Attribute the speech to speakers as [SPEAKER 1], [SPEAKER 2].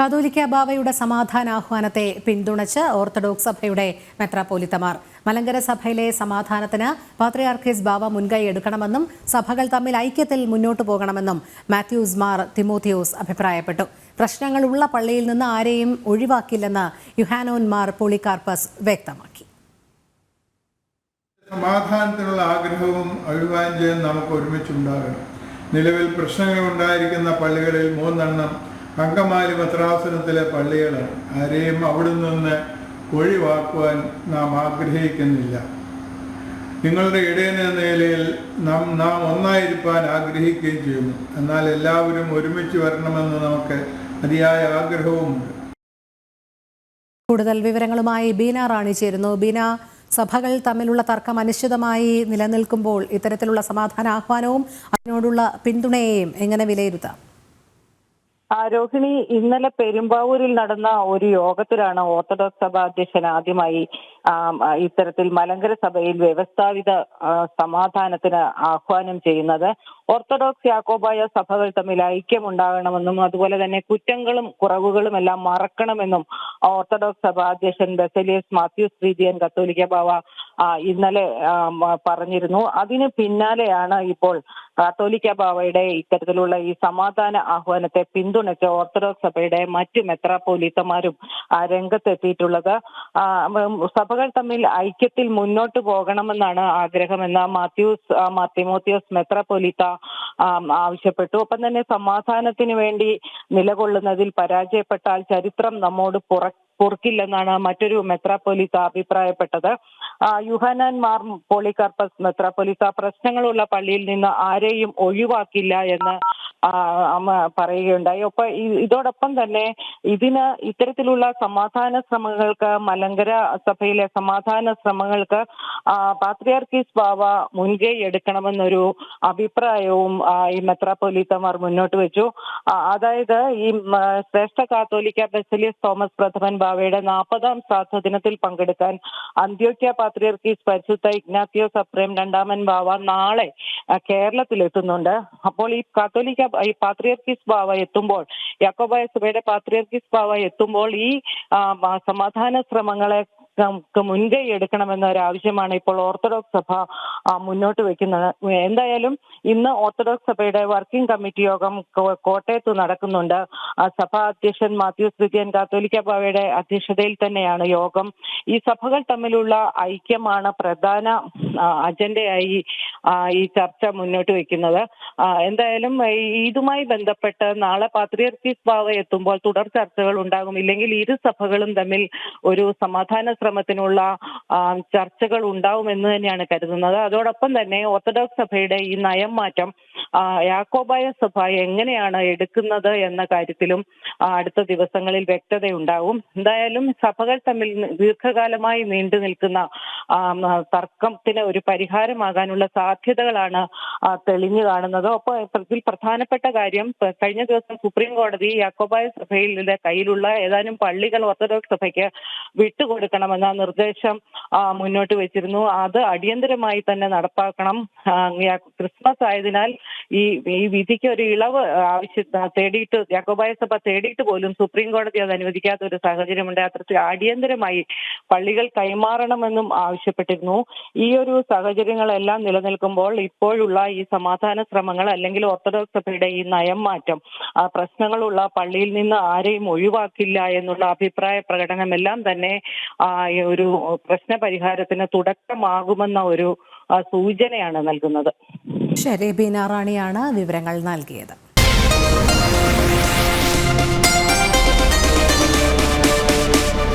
[SPEAKER 1] കാതോലിക്ക ബാവയുടെ സമാധാനാഹ്വാനത്തെ പിന്തുണച്ച് ഓർത്തഡോക്സ് സഭയുടെ മെത്രാപ്പോലിത്തമാർ. മലങ്കര സഭയിലെ സമാധാനത്തിന് പാത്രിയാർക്കീസ് ബാവ മുൻകൈ എടുക്കണമെന്നും സഭകൾ തമ്മിൽ ഐക്യത്തിൽ മുന്നോട്ടു പോകണമെന്നും മാത്യൂസ് മാർ തിമോത്തിയോസ് അഭിപ്രായപ്പെട്ടു. പ്രശ്നങ്ങളുള്ള പള്ളിയിൽ നിന്ന് ആരെയും ഒഴിവാക്കില്ലെന്ന് യുഹാനോൻ മാർ പോളികാർപ്പസ് വ്യക്തമാക്കി.
[SPEAKER 2] സമാധാനത്തിനുള്ള ആഗ്രഹവും അഭിവാഞ്ചയും നമുക്ക് ഒരുമിച്ചുണ്ടാകണം. നിലവിൽ പ്രശ്നങ്ങൾ ഉണ്ടായിരിക്കുന്ന പള്ളികളിൽ മൂന്നെണ്ണം അങ്കമാലി പത്രാസനത്തിലെ പള്ളികൾ ആരെയും അവിടെ നിന്ന് ഒഴിവാക്കുവാൻ നാം ആഗ്രഹിക്കുന്നില്ല. നിങ്ങളുടെ ഇടയൻ എന്ന നിലയിൽ നാം നാം ഒന്നായിരിക്കാൻ ആഗ്രഹിക്കുകയും ചെയ്യുന്നു. എന്നാൽ എല്ലാവരും ഒരുമിച്ച് വരണമെന്ന് നമുക്ക് അതിയായ ആഗ്രഹവുമുണ്ട്
[SPEAKER 1] കൂടുതൽ വിവരങ്ങളുമായി ബീന റാണി ചേരുന്നു. ബീന സഭകൾ തമ്മിലുള്ള തർക്കം അനിശ്ചിതമായി നിലനിൽക്കുമ്പോൾ ഇത്തരത്തിലുള്ള സമാധാന ആഹ്വാനവും അതിനോടുള്ള പിന്തുണയെയും എങ്ങനെ വിലയിരുത്താം?
[SPEAKER 3] രോഹിണി ഇന്നലെ പെരുമ്പാവൂരിൽ നടന്ന ഒരു യോഗത്തിലാണ് ഓർത്തഡോക്സ് സഭ അധ്യക്ഷൻ ആദ്യമായി ഇത്തരത്തിൽ മലങ്കര സഭയിൽ വ്യവസ്ഥാപിത സമാധാനത്തിന് ആഹ്വാനം ചെയ്യുന്നത്. ഓർത്തഡോക്സ് യാക്കോബായ സഭകൾ തമ്മിൽ ഐക്യമുണ്ടാകണമെന്നും അതുപോലെ തന്നെ കുറ്റങ്ങളും കുറവുകളും എല്ലാം മറക്കണമെന്നും ഓർത്തഡോക്സ് സഭ അധ്യക്ഷൻ ബെസലിയസ് മാത്യൂസ് ശ്രീജിയൻ കത്തോലിക്ക ബാവ ഇന്നലെ പറഞ്ഞിരുന്നു. അതിന് പിന്നാലെയാണ് ഇപ്പോൾ കാത്തോലിക്ക ബാവയുടെ ഇത്തരത്തിലുള്ള ഈ സമാധാന ആഹ്വാനത്തെ പിന്തുണച്ച് ഓർത്തഡോക്സ് സഭയുടെ മറ്റു മെത്രാപ്പോലീത്തമാരും രംഗത്തെത്തിയിട്ടുള്ളത്. സഭകൾ തമ്മിൽ ഐക്യത്തിൽ മുന്നോട്ട് പോകണമെന്നാണ് ആഗ്രഹമെന്ന് മാത്യൂസ് മാത്യമോത്യോസ് ആ, ആവശ്യപ്പെട്ടു. ഒപ്പം തന്നെ സമാധാനത്തിന് വേണ്ടി നിലകൊള്ളുന്നതിൽ പരാജയപ്പെട്ടാൽ ചരിത്രം നമ്മോട് പുറ പൊറുക്കില്ലെന്നാണ് മറ്റൊരു മെത്രാപ്പൊലിത്ത അഭിപ്രായപ്പെട്ടത്. യുഹാനാൻ മാർ പോളികാർപ്പസ് മെത്രാപ്പൊലിത്ത പ്രശ്നങ്ങളുള്ള പള്ളിയിൽ നിന്ന് ആരെയും ഒഴിവാക്കില്ല എന്ന് അമ്മ പറയുകയുണ്ടായി. ഒപ്പം ഇതോടൊപ്പം തന്നെ ഇതിന് ഇത്തരത്തിലുള്ള സമാധാന ശ്രമങ്ങൾക്ക് മലങ്കര സഭയിലെ സമാധാന ശ്രമങ്ങൾക്ക് പാത്രിയാർക്കീസ് ബാവ മുൻകൈ എടുക്കണമെന്നൊരു അഭിപ്രായവും ഈ മെത്രാപ്പൊലീത്തമാർ മുന്നോട്ട് വെച്ചു. അതായത് ഈ ശ്രേഷ്ഠ കാത്തോലിക്ക ബെസലിയസ് തോമസ് പ്രഥമൻ ബാവയുടെ നാൽപ്പതാം ശ്രാദ്ധ ദിനത്തിൽ പങ്കെടുക്കാൻ അന്ത്യോക്യ പാത്രിയർക്കീസ് പരിശുദ്ധ ഇഗ്നാത്തിയോസ് അപ്രേം രണ്ടാമൻ ബാവ നാളെ കേരളത്തിൽ കേരളത്തിലെത്തുന്നുണ്ട്. അപ്പോൾ ഈ കാത്തോലിക്ക ഈ പാത്രിയർക്കിസ് ബാവ എത്തുമ്പോൾ യാക്കോബായ സഭയുടെ പാത്രിയർക്കിസ് ബാവ എത്തുമ്പോൾ ഈ സമാധാന ശ്രമങ്ങളെ നമുക്ക് മുൻകൈ എടുക്കണമെന്ന ഒരു ആവശ്യമാണ് ഇപ്പോൾ ഓർത്തഡോക്സ് സഭ മുന്നോട്ട് വെക്കുന്നത്. എന്തായാലും ഇന്ന് ഓർത്തഡോക്സ് സഭയുടെ വർക്കിംഗ് കമ്മിറ്റി യോഗം കോട്ടയത്ത് നടക്കുന്നുണ്ട്. സഭ അധ്യക്ഷൻ മാത്യൂസ് സ്ഥിതിയൻ കാത്തോലിക്ക സഭയുടെ അധ്യക്ഷതയിൽ തന്നെയാണ് യോഗം. ഈ സഭകൾ തമ്മിലുള്ള ഐക്യമാണ് പ്രധാന അജണ്ടയായി ഈ ചർച്ച മുന്നോട്ട് വെക്കുന്നത്. എന്തായാലും ഇതുമായി ബന്ധപ്പെട്ട് നാളെ പാത്രിയർക്കീസ് ബാവ എത്തുമ്പോൾ തുടർ ചർച്ചകൾ ഉണ്ടാകും. ഇല്ലെങ്കിൽ ഇരു സഭകളും തമ്മിൽ ഒരു സമാധാന ശ്രമത്തിനുള്ള ആ, ചർച്ചകൾ ഉണ്ടാവുമെന്ന് തന്നെയാണ് കരുതുന്നത്. അതോടൊപ്പം തന്നെ ഓർത്തഡോക്സ് സഭയുടെ ഈ നയം മാറ്റം യാക്കോബായ സഭ എങ്ങനെയാണ് എടുക്കുന്നത് എന്ന കാര്യത്തിലും അടുത്ത ദിവസങ്ങളിൽ വ്യക്തതയുണ്ടാവും. എന്തായാലും സഭകൾ തമ്മിൽ ദീർഘകാലമായി നീണ്ടു നിൽക്കുന്ന തർക്കത്തിന് ഒരു പരിഹാരമാകാനുള്ള സാധ്യതകളാണ് തെളിഞ്ഞു കാണുന്നത്. ഒപ്പം ഇതിൽ പ്രധാനപ്പെട്ട കാര്യം കഴിഞ്ഞ ദിവസം സുപ്രീം കോടതി യാക്കോബായ സഭയിൽ കയ്യിലുള്ള ഏതാനും പള്ളികൾ ഓർത്തഡോക്സ് സഭയ്ക്ക് വിട്ടുകൊടുക്കണമെന്ന നിർദ്ദേശം മുന്നോട്ട് വെച്ചിരുന്നു. അത് അടിയന്തരമായി തന്നെ നടപ്പാക്കണം. ക്രിസ്മസ് ആയതിനാൽ ഈ ഈ വിധിക്ക് ഒരു ഇളവ് ആവശ്യ തേടിയിട്ട് യാക്കോബായ സഭ തേടിയിട്ട് പോലും സുപ്രീം കോടതി അത് അനുവദിക്കാത്ത ഒരു സാഹചര്യമുണ്ട്. അത്തരത്തിൽ അടിയന്തരമായി പള്ളികൾ കൈമാറണമെന്നും ആവശ്യപ്പെട്ടിരുന്നു. ഈ ഒരു സാഹചര്യങ്ങളെല്ലാം നിലനിൽക്കുമ്പോൾ ഇപ്പോഴുള്ള ഈ സമാധാന ശ്രമങ്ങൾ അല്ലെങ്കിൽ ഓർത്തഡോക്സ് സഭയുടെ ഈ നയം മാറ്റം ആ പ്രശ്നങ്ങളുള്ള പള്ളിയിൽ നിന്ന് ആരെയും ഒഴിവാക്കില്ല എന്നുള്ള അഭിപ്രായ പ്രകടനമെല്ലാം തന്നെ ഒരു പ്രശ്ന പരിഹാരത്തിന് തുടക്കമാകുമെന്ന ഒരു സൂചനയാണ് നൽകുന്നത്.
[SPEAKER 1] ശരി ബീനാറാണിയാണ് വിവരങ്ങൾ നൽകിയത്.